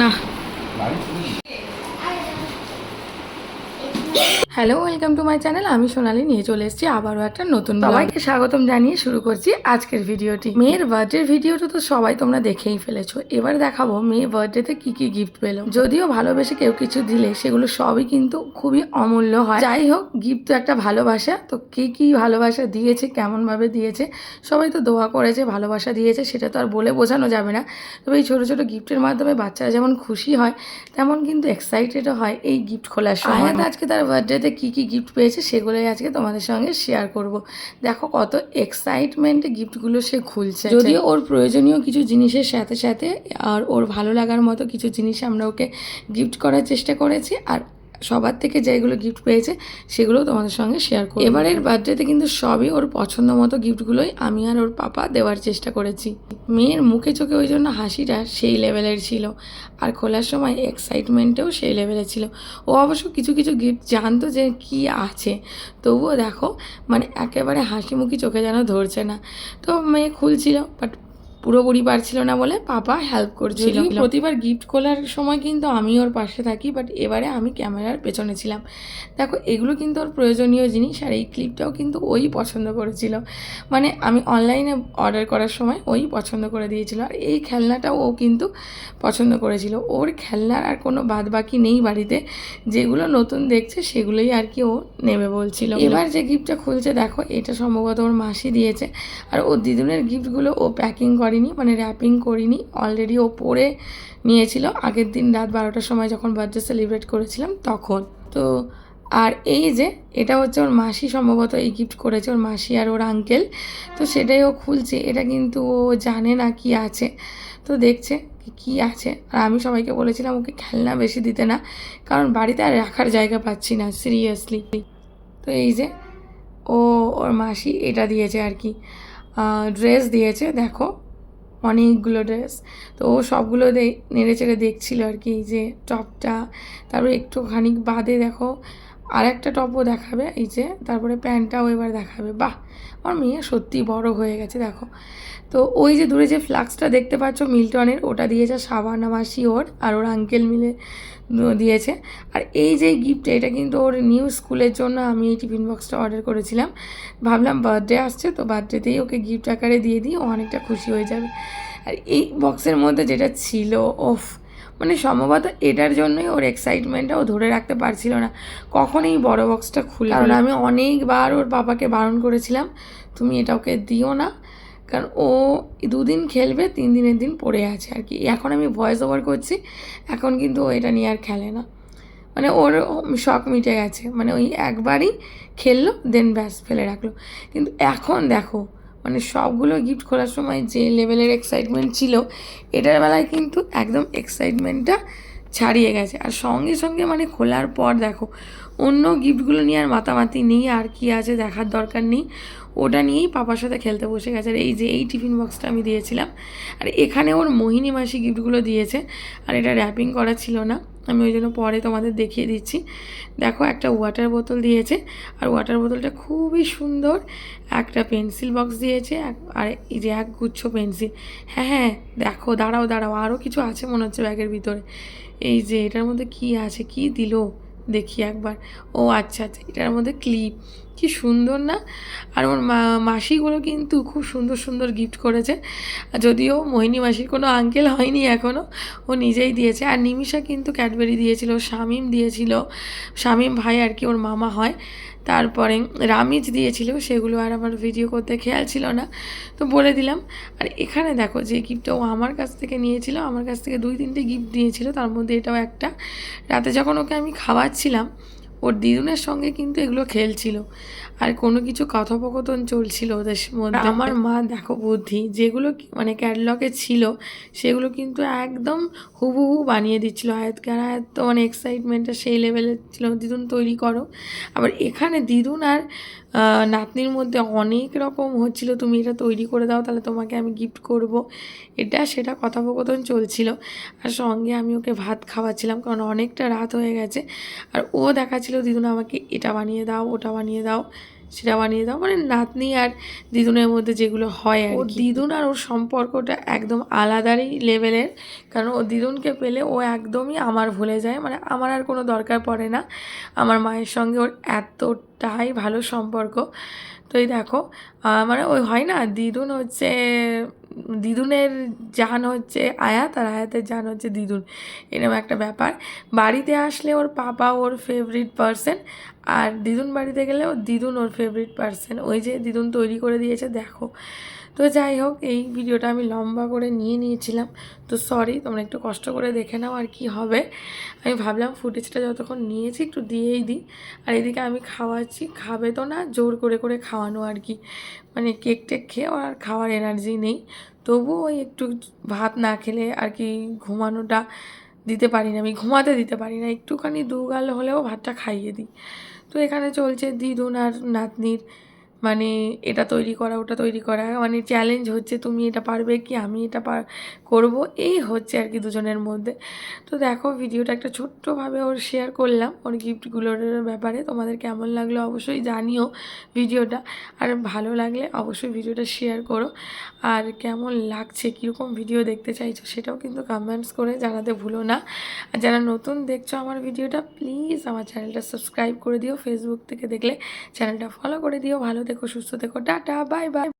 না। Hello welcome to my channel আমি সোনালি নিয়ে চলে এসেছি আবারও একটা নতুন সবাইকে স্বাগতম জানিয়ে শুরু করছি আজকের ভিডিওটি। মেয়ের বার্থডের ভিডিওটা তো সবাই তোমরা দেখেই ফেলেছো। এবার দেখাবো মেয়ে বার্থডেতে কি কি গিফট পেল যদিও ভালোবেসে কেউ কিছু দিলে সেগুলো সবই কিন্তু খুবই অমূল্য হয়। যাই হোক গিফট তো একটা ভালোবাসা। তো কে কি ভালোবাসা দিয়েছে কেমনভাবে দিয়েছে সবাই তো দোয়া করেছে ভালোবাসা দিয়েছে সেটা তো আর বলে বোঝানো যাবে না। তবে এই ছোটো ছোটো গিফটের মাধ্যমে বাচ্চারা যেমন খুশি হয় তেমন কিন্তু এক্সাইটেডও হয় এই গিফট খোলার সময়। আজকে তার বার্থডেতে কী কী গিফট পেয়েছে সেগুলোই আজকে তোমাদের সঙ্গে শেয়ার করব। দেখো কত এক্সাইটমেন্টে গিফটগুলো সে খুলছে। যদিও ওর প্রয়োজনীয় কিছু জিনিসের সাথে সাথে আর ওর ভালো লাগার মতো কিছু জিনিস আমরা ওকে গিফট করার চেষ্টা করেছি। আর সবার থেকে যেগুলো গিফট পেয়েছে, সেগুলো তোমাদের সঙ্গে শেয়ার করব। এবারের বার্থডেতে কিন্তু সবই ওর পছন্দ মতো গিফটগুলোই আমি আর ওর পাপা দেওয়ার চেষ্টা করেছি। মেয়ের মুখে চোখে ওই জন্য হাসিটা সেই লেভেলের ছিল। আর খোলার সময় এক্সাইটমেন্টেও সেই লেভেলের ছিল। ও অবশ্য কিছু কিছু গিফট জানতো যে কি আছে। তবুও দেখো মানে একেবারে হাসি মুখি চোখে যেন ধরছে না। তো মেয়ে খুলছিল বাট পুরোপুরি পারছিল না বলে পাপা হেল্প করছিল। প্রতিবার গিফট খোলার সময় কিন্তু আমি ওর পাশে থাকি বাট এবারে আমি ক্যামেরার পেছনে ছিলাম। দেখো এগুলো কিন্তু ওর প্রয়োজনীয় জিনিস আর এই ক্লিপটাও কিন্তু ওই পছন্দ করেছিল। মানে আমি অনলাইনে অর্ডার করার সময় ওই পছন্দ করে দিয়েছিল আর এই খেলনাটাও ও কিন্তু পছন্দ করেছিল। ওর খেলনার আর কোনো বাদ বাকি নেই বাড়িতে। যেগুলো নতুন দেখছে সেগুলোই আর কি ও নেবে বলছিল। এবার যে গিফটটা খুলছে দেখো এটা সম্ভবত ওর মাসি দিয়েছে। আর ওর দিদুনের গিফটগুলো ও প্যাকিং করেনি মানে র্যাপিং করিনি। অলরেডি ও পরে নিয়েছিল। আগের দিন রাত বারোটার সময় যখন বার্থডে সেলিব্রেট করেছিলাম তখন। তো আর এই যে, এটা হচ্ছে ওর মাসি সম্ভবত এই গিফট করেছে, ওর মাসি আর ওর আঙ্কেল তো সেটাই ও খুলছে। এটা কিন্তু ও জানে না কি আছে। তো দেখছে কি আছে। আর আমি সবাইকে বলেছিলাম, ওকে খেলনা বেশি দিতে না, কারণ বাড়িতে আর রাখার জায়গা পাচ্ছি না সিরিয়াসলি তো এই যে, ও ওর মাসি এটা দিয়েছে আর কি। ড্রেস দিয়েছে, দেখো। অনেকগুলো ড্রেস তো ও সবগুলো নেড়ে চেড়ে দেখছিল আর কি যে টপটা তারপর একটুখানি বাদে দেখো আর একটা টপও দেখাবে, এই যে, তারপরে প্যান্টটাও এবার দেখাবে। বাহ! আমার মেয়ে সত্যি বড় হয়ে গেছে, দেখো। তো ওই যে দূরে যে ফ্লাক্সটা দেখতে পাচ্ছ মিল্টনের, ওটা দিয়েছে সাবানা মাসি ওর, আর ওর আঙ্কেল মিলে দিয়েছে। আর এই যে গিফট এটা কিন্তু ওর নিউ স্কুলের জন্য আমি এই টিফিন বক্সটা অর্ডার করেছিলাম। ভাবলাম বার্থডে আসছে, তো বার্থডেতেই ওকে গিফট আকারে দিয়ে দিই, ও অনেকটা খুশি হয়ে যাবে। আর এই বক্সের মধ্যে যেটা ছিল, ওফ! মানে সম্ভবত এটার জন্যই ওর এক্সাইটমেন্টটা ও ধরে রাখতে পারছিল না। কখন এই বড় বক্সটা খুলে কারণ আমি অনেকবার ওর বাবাকে বারণ করেছিলাম তুমি এটা ওকে দিও না। কারণ ও দুদিন খেলবে তিন দিনের দিন পড়ে আছে আর কি। এখন আমি ভয়েস ওভার করছি এখন কিন্তু ও এটা নিয়ে আর খেলে না। মানে ওর শখ মিটে গেছে। মানে ওই একবারই খেললো দেন ব্যাস ফেলে রাখল। কিন্তু এখন দেখো মানে সবগুলো গিফট খোলার সময় যে লেভেলের এক্সাইটমেন্ট ছিল, এটার বেলায় কিন্তু একদম এক্সাইটমেন্টটা ছাড়িয়ে গেছে। আর সঙ্গে সঙ্গে মানে খোলার পর দেখো, অন্য গিফটগুলো নিয়ে আর মাতামাতি নেই, আর কি আছে দেখার দরকার নেই। ওটা নিয়েই পাপার সাথে খেলতে বসে গেছে। আর এই যে এই টিফিন বক্সটা আমি দিয়েছিলাম, আর এখানে ওর মোহিনী মাসি গিফটগুলো দিয়েছে, আর এটা র্যাপিং করা ছিল না। আমি ওই জন্য পরে তোমাদের দেখিয়ে দিচ্ছি। দেখো, একটা ওয়াটার বোতল দিয়েছে, আর ওয়াটার বোতলটা খুবই সুন্দর। একটা পেন্সিল বক্স দিয়েছে আর এই যে এক গুচ্ছ পেন্সিল হ্যাঁ হ্যাঁ দেখো, দাঁড়াও দাঁড়াও আরও কিছু আছে মনে হচ্ছে ব্যাগের ভিতরে। এই যে এটার মধ্যে কি আছে, কি দিল? দেখি একবার। ও আচ্ছা আচ্ছা এটার মধ্যে ক্লিপ কি সুন্দর না? আর ওর মা, মাসিগুলো কিন্তু খুব সুন্দর সুন্দর গিফট করেছে। যদিও মোহিনী মাসির কোনো আঙ্কেল হয়নি এখনও ও নিজেই দিয়েছে। আর নিমিষা কিন্তু ক্যাডবেরি দিয়েছিল, শামিম দিয়েছিল। শামিম ভাই আর কি ওর মামা হয়। তারপরে রামিজ দিয়েছিল, সেগুলো আর আমার ভিডিও করতে খেয়াল ছিল না। তো বলে দিলাম, আর এখানে দেখো যে গিফটটা ও আমার কাছ থেকে নিয়েছিল, আমার কাছ থেকে দুই তিনটে গিফট দিয়েছিল, তার মধ্যে এটাও একটা। রাতে যখন ওকে আমি খাওয়াচ্ছিলাম ওর দিদুনের সঙ্গে কিন্তু এগুলো খেলছিল। আর কোনো কিছু কথোপকথন চলছিল ওদের মধ্যে। আমার মা দেখো বুদ্ধি, যেগুলো মানে ক্যাটলগে ছিল, সেগুলো কিন্তু একদম হুবহু বানিয়ে দিচ্ছিল। আয়াতকে আর আয়াত তো মানে এক্সাইটমেন্টটা সেই লেভেলের ছিল। দিদুন তৈরি করো। আবার এখানে দিদুন আর নাতনির মধ্যে অনেক রকম হচ্ছিল। তুমি এটা তৈরি করে দাও, তাহলে তোমাকে আমি গিফট করব। এটা, সেটা কথোপকথন চলছিল। আর সঙ্গে আমি ওকে ভাত খাওয়াচ্ছিলাম, কারণ অনেকটা রাত হয়ে গেছে। আর ও দেখাচ্ছিল দিদুন আমাকে এটা বানিয়ে দাও ওটা বানিয়ে দাও সেটা বানিয়ে দাও। মানে নাতনি আর দিদুনের মধ্যে যেগুলো হয় আর ও দিদুন আর ওর সম্পর্কটা একদম আলাদারই লেভেলের কারণ ও দিদুনকে পেলে ও একদমই আমার ভুলে যায় মানে আমার আর কোনো দরকার পড়ে না। আমার মায়ের সঙ্গে ওর এতটাই ভালো সম্পর্ক। তো এই দেখো মানে ওই হয় না দিদুন হচ্ছে দিদুনের জান হচ্ছে আয়াত আর আয়াতের জান হচ্ছে দিদুন এরকম একটা ব্যাপার। বাড়িতে আসলে ওর পাপা ওর ফেভারিট পার্সন আর দিদুন বাড়িতে গেলে ওর দিদুন ওর ফেভারিট পার্সন ওই যে দিদুন তৈরি করে দিয়েছে, দেখো। তো যাই হোক, এই ভিডিওটা আমি লম্বা করে নিয়ে নিয়েছিলাম। তো সরি তোমরা একটু কষ্ট করে দেখে নাও আর কি হবে। আমি ভাবলাম ফুটেজটা যতক্ষণ নিয়েছি একটু দিয়েই দিই। আর এদিকে আমি খাওয়াচ্ছি, খাবে তো না, জোর করে করে খাওয়ানো আর কি। মানে কেক টেক খেয়ে ওর আর খাওয়ার এনার্জি নেই। তবুও ওই একটু ভাত না খেলে আর কি ঘুমানোটা দিতে পারি না, আমি ঘুমাতে দিতে পারি না, একটুখানি দুগাল হলেও ভাতটা খাইয়ে দিই। তো এখানে চলছে দিদুন আর নাতনির মানে এটা তৈরি করা, ওটা তৈরি করা মানে চ্যালেঞ্জ হচ্ছে তুমি এটা পারবে কি, আমি এটা পার করব, এই হচ্ছে আর কি দুজনের মধ্যে। তো দেখো ভিডিওটা একটা ছোট্টভাবে ওর শেয়ার করলাম, ওর গিফটগুলোর ব্যাপারে, তোমাদের কেমন লাগল অবশ্যই জানিও ভিডিওটা আর ভালো লাগলে অবশ্যই ভিডিওটা শেয়ার করো। আর কেমন লাগছে, কীরকম ভিডিও দেখতে চাইছো সেটাও কিন্তু কমেন্টস করে জানাতে ভুলো না। আর যারা নতুন দেখছ আমার ভিডিওটা প্লিজ আমার চ্যানেলটা সাবস্ক্রাইব করে দিও। ফেসবুক থেকে দেখলে চ্যানেলটা ফলো করে দিও। ভালো থেকো সুস্থ থেকো টাটা বাই বাই।